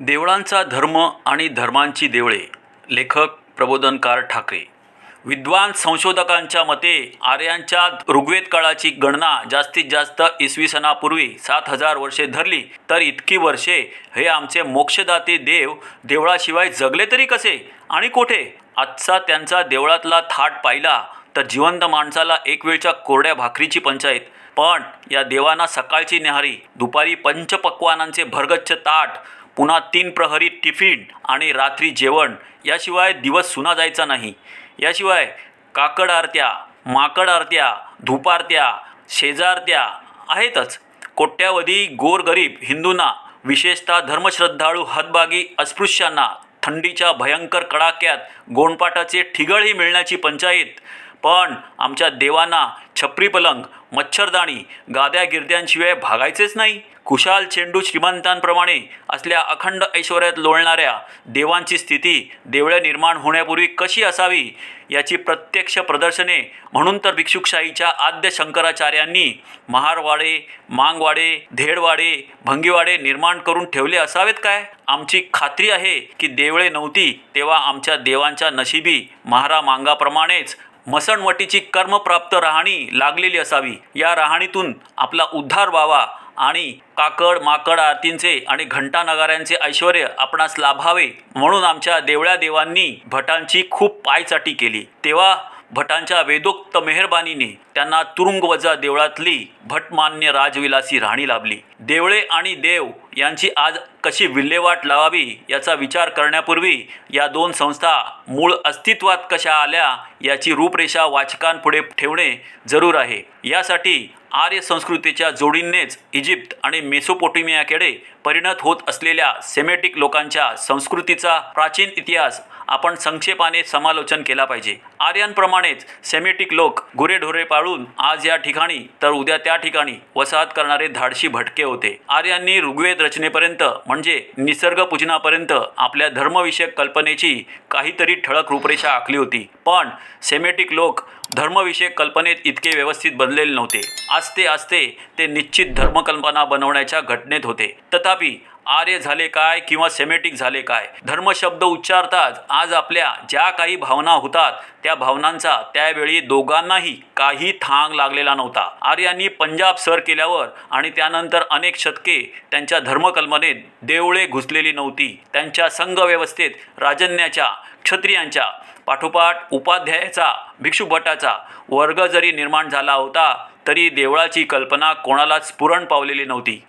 देवळांचा धर्म आणि धर्मांची देवळे. लेखक प्रबोधनकार ठाकरे. विद्वान संशोधकांच्या मते आर्यांच्या ऋग्वेद काळाची गणना जास्तीत जास्त इसवी सणापूर्वी सात हजार वर्षे धरली तर इतकी वर्षे हे आमचे मोक्षदाते देव देवळाशिवाय जगले तरी कसे आणि कोठे? आजचा त्यांचा देवळातला थाट पाहिला तर जिवंत माणसाला एक वेळच्या कोरड्या भाकरीची पंचायत. पण या देवांना सकाळची न्याहारी दुपारी पंचपक्वानांचे भरगच्छ ताट पुन्हा तीन प्रहरी टिफिन आणि रात्री जेवण याशिवाय दिवस सुना जायचा नाही. याशिवाय काकड आरत्या माकड आरत्या धुपारत्या शेजारत्या आहेतच. कोट्यावधी गोरगरीब हिंदूंना विशेषतः धर्मश्रद्धाळू हतबागी अस्पृश्यांना थंडीच्या भयंकर कडाक्यात गोंडपाटाचे ठिगळही मिळण्याची पंचायत पण आमच्या देवांना छपरी पलंग मच्छरदाणी गाद्या गिरद्यांशिवाय भागायचेच नाही. कुशाल चेंडू श्रीमंतांप्रमाणे असल्या अखंड ऐश्वर्यात लोळणाऱ्या देवांची स्थिती देवळे निर्माण होण्यापूर्वी कशी असावी याची प्रत्यक्ष प्रदर्शने म्हणून तर भिक्षुकशाहीच्या आद्य शंकराचार्यांनी महारवाडे मांगवाडे धेडवाडे भंगीवाडे निर्माण करून ठेवले असावेत काय? आमची खात्री आहे की देवळे नव्हती तेव्हा आमच्या देवांच्या नशिबी महारा मांगाप्रमाणेच मसणवटीची कर्मप्राप्त राहणी लागलेली असावी. या राहणीतून आपला उद्धार व्हावा आणि काकड माकड आरतींचे आणि घंटा नगाऱ्यांचे ऐश्वर आपणास लाभावे म्हणून आमच्या देवळ्या देवांनी भटांची खूप पायचाटी केली. तेव्हा भटांच्या वेदोक्त मेहरबानीने त्यांना तुरुंगवजा देवळातली भटमान्य राजविलासी राहणी लाभली. देवळे आणि देव यांची आज कशी विल्हेवाट लावावी याचा विचार करण्यापूर्वी या दोन संस्था मूळ अस्तित्वात कशा आल्या याची रूपरेषा वाचकांपुढे ठेवणे जरूर आहे. यासाठी आर्य संस्कृतीच्या जोडीनेच इजिप्त आणि मेसोपोटेमियाकडे परिणत होत असलेल्या सेमेटिक लोकांच्या संस्कृतीचा प्राचीन इतिहास आपण संक्षेपाने समालोचन केला पाहिजे. आर्यांप्रमाणेच सेमेटिक लोक गुरेढोरे पाळून आज या ठिकाणी तर उद्या त्या ठिकाणी वसाहत करणारे धाडशी भटके होते. आर्यांनी ऋग्वेद रचनेपर्यंत म्हणजे निसर्ग पूजनापर्यंत आपल्या धर्मविषयक कल्पनेची काहीतरी ठळक रूपरेषा आखली होती. पण सेमेटिक लोक धर्मविषयक कल्पनेत इतके व्यवस्थित बनलेले नव्हते. आस्ते आस्ते ते निश्चित धर्मकल्पना बनवण्याच्या घटनेत होते. तथापि आर्य झाले काय किंवा सेमेटिक झाले काय? धर्मशब्द उच्चारताच आज आपल्या ज्या काही भावना होतात त्या भावनांचा त्यावेळी दोघांनाही काही थांग लागलेला नव्हता. आर्यांनी पंजाब सर केल्यावर आणि त्यानंतर अनेक शतके त्यांच्या धर्मकल्पनेत देवळे घुसलेली नव्हती. त्यांच्या संघव्यवस्थेत राजन्याच्या क्षत्रियांच्या पाठोपाठ उपाध्यायाचा भिक्षुभटाचा वर्ग जरी निर्माण झाला होता तरी देवळाची कल्पना कोणालाच स्फुरण पावलेली नव्हती.